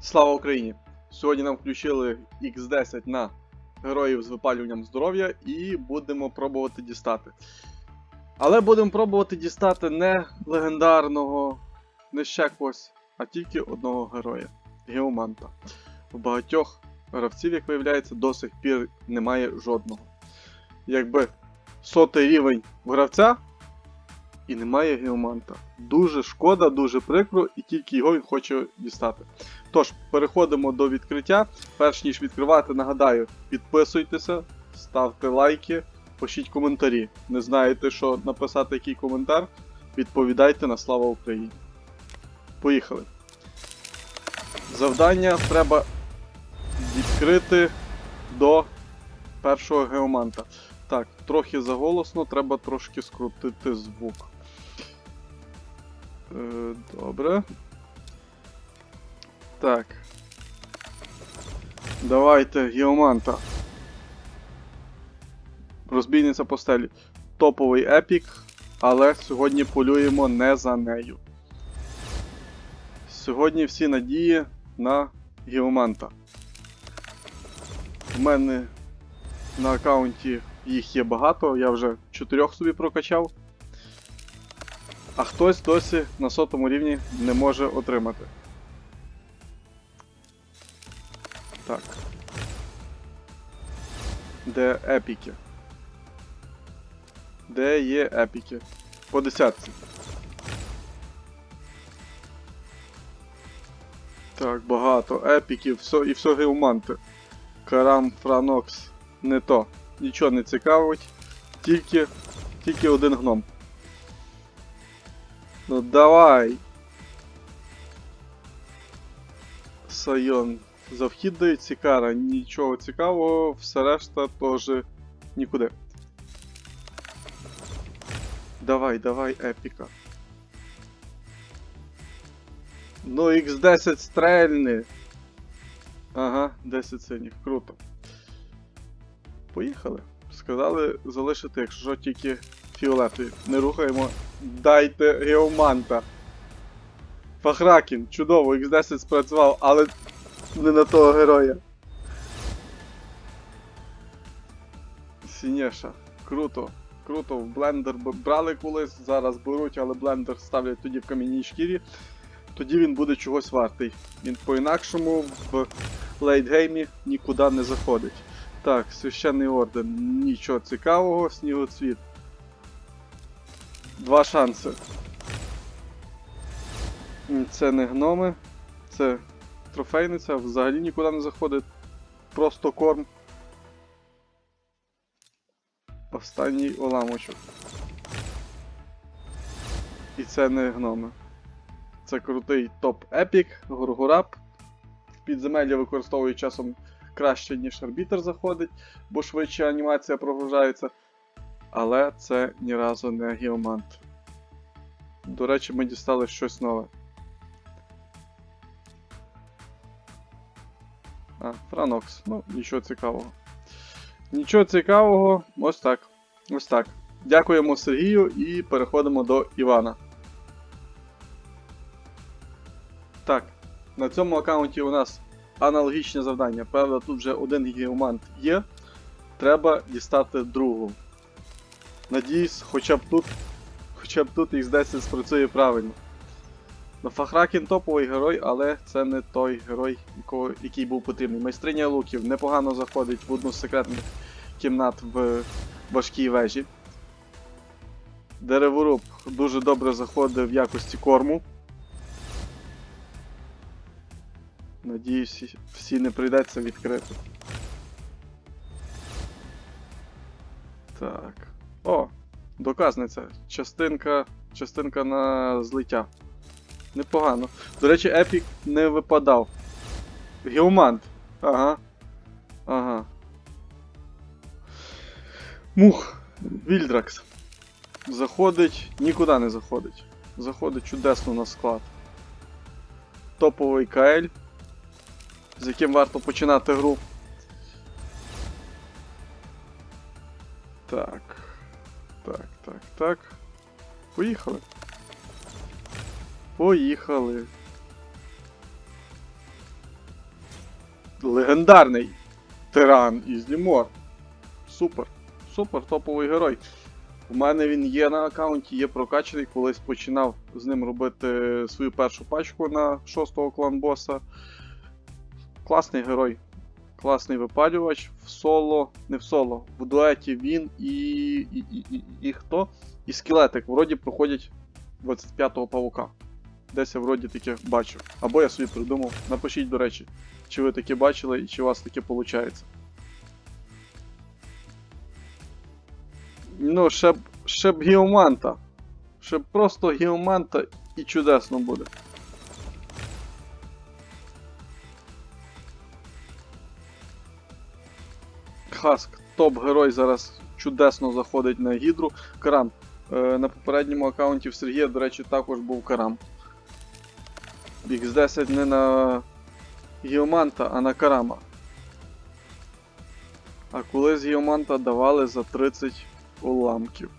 Слава Україні! Сьогодні нам включили X10 на героїв з випалюванням здоров'я і будемо пробувати дістати. Але будемо пробувати дістати не легендарного, не ще когось, а тільки одного героя Геоманта. У багатьох гравців, як виявляється, до сих пір немає жодного. Якби сотий рівень гравця і немає Геоманта. Дуже шкода, дуже прикро, і тільки його він хоче дістати. Тож, переходимо до відкриття. Перш ніж відкривати, нагадаю, підписуйтеся, ставте лайки, пишіть коментарі. Не знаєте, що написати який коментар? Відповідайте на слава Україні. Поїхали. Завдання треба відкрити до першого геоманта. Так, трохи заголосно, треба трошки скрутити звук. Е, добре. Так. Давайте Геоманта. Розбійниця постелі. Топовий епік, але сьогодні полюємо не за нею. Сьогодні всі надії на Геоманта. У мене на аккаунті їх є багато, я вже чотирьох собі прокачав. А хтось досі на сотому рівні не може отримати. Так. Де епіки? Де є епіки? По десятці. Так, багато. Епіків, все, і все геоманти. Карам, Франокс. Не то. Нічого не цікавить. Тільки. Тільки один гном. Ну давай. Сайон. За вхід дається кара, нічого цікавого, все решта теж нікуди. Давай, давай, епіка. Ну, X10 стрельни. Ага, 10 синіх, круто. Поїхали. Сказали залишити, якщо тільки фіолетові. Не рухаємо. Дайте Геоманта. Фахракін, чудово, X10 спрацював, але не на того героя. Сінєша. Круто. Круто. В блендер брали колись, зараз беруть, але блендер ставлять тоді в кам'яній шкірі. Тоді він буде чогось вартий. Він по-інакшому в лейтгеймі нікуди не заходить. Так, священний орден. Нічого цікавого, снігоцвіт. Два шанси. Це не гноми. Це трофейниця, взагалі нікуди не заходить. Просто корм. Останній уламочок. І це не гноми. Це крутий топ-епік, Горгораб. Підземелля використовує часом краще, ніж арбітр заходить, бо швидше анімація прогружається. Але це ні разу не геомант. До речі, ми дістали щось нове. А, Франокс. Ну, нічого цікавого. Нічого цікавого, ось так. Ось так. Дякуємо Сергію і переходимо до Івана. Так, на цьому аккаунті у нас аналогічне завдання. Правда, тут вже один геомант є. Треба дістати другу. Надіюсь, хоча б тут, хоча б тут X10 спрацює правильно. Ну, Фахракін топовий герой, але це не той герой, який був потрібний. Майстриня луків непогано заходить в одну з секретних кімнат в важкій вежі. Дереворуб дуже добре заходить в якості корму. Надіюсь, всі не прийдеться відкрити. Так. О, доказниця. Частинка. Частинка на злиття. Непогано. До речі, Епік не випадав. Геомант. Ага. Ага. Мух. Вільдракс. Заходить. Нікуди не заходить. Заходить чудесно на склад. Топовий КЛ. З яким варто починати гру. Так. Так, так, так. Поїхали. Поїхали. Легендарний тиран із Лімор. Супер. Супер, топовий герой. У мене він є на аккаунті, є прокачаний, колись починав з ним робити свою першу пачку на шостого клан боса. Класний герой. Класний випалювач в соло, не в соло, в дуеті він і. і, і, і, і хто? І скелетик. Вроді проходять 25-го павука. Десь я вроді таке бачив. Або я собі придумав. Напишіть, до речі, чи ви таке бачили і чи у вас таке виходить. Ну, ще б, ще б геоманта. Ще б просто геоманта і чудесно буде. Хаск, топ-герой зараз чудесно заходить на гідру. Карам. Е, на попередньому аккаунті в Сергія, до речі, також був Карам. X10 не на Геоманта, а на Карама. А коли з Геоманта давали за 30 уламків.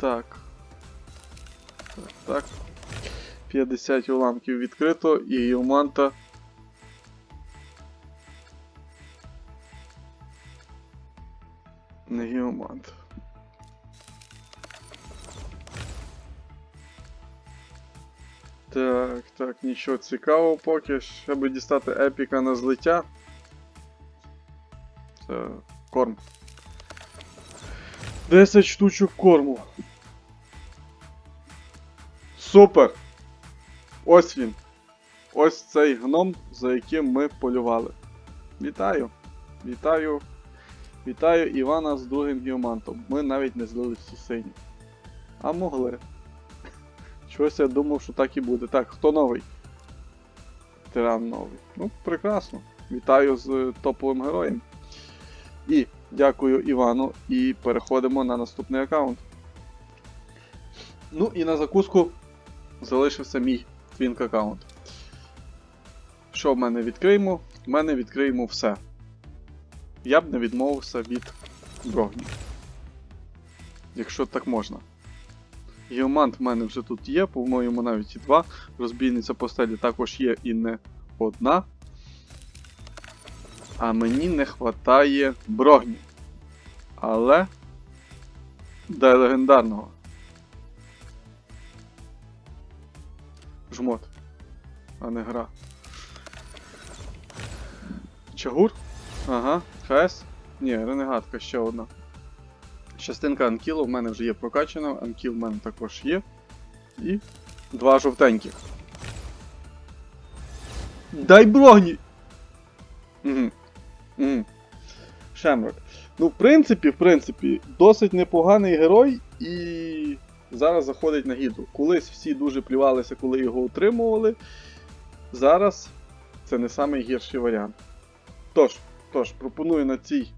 Так. Так, так. 50 уламків відкрито і Геоманта. Так, так, нічого цікавого поки. Ще би дістати епіка на злиття. Це корм. 10 штучок корму. Супер! Ось він. Ось цей гном, за яким ми полювали. Вітаю! Вітаю! Вітаю Івана з другим геомантом. Ми навіть не злили всі сині. А могли. Чогось я думав, що так і буде. Так, хто новий? Тиран новий. Ну, прекрасно. Вітаю з е, топовим героєм. І дякую Івану. І переходимо на наступний аккаунт. Ну і на закуску залишився мій твінк аккаунт. Що в мене відкриємо? В мене відкриємо все. Я б не відмовився від Брогні. Якщо так можна. Геомант в мене вже тут є, по-моєму навіть і два. Розбійниця постелі також є і не одна. А мені не вистачає Брогні. Але. Дай легендарного. Жмот. А не гра. Чагур? Ага, ХС? Ні, ренегатка ще одна. Частинка Анкілу в мене вже є прокачана, Анкіл в мене також є. І два жовтеньких. Дай броні! Угу. Угу. Шемрак. Ну, в принципі, в принципі, досить непоганий герой і зараз заходить на гідру. Колись всі дуже плювалися, коли його отримували. Зараз це не найгірший варіант. Тож, тож, пропоную на цій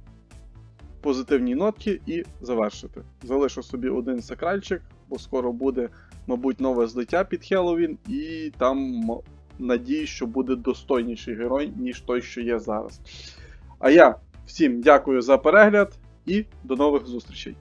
позитивній нотки і завершити. Залишу собі один сакральчик, бо скоро буде, мабуть, нове злиття під Хеллоуін, і там надію, що буде достойніший герой, ніж той, що є зараз. А я всім дякую за перегляд і до нових зустрічей!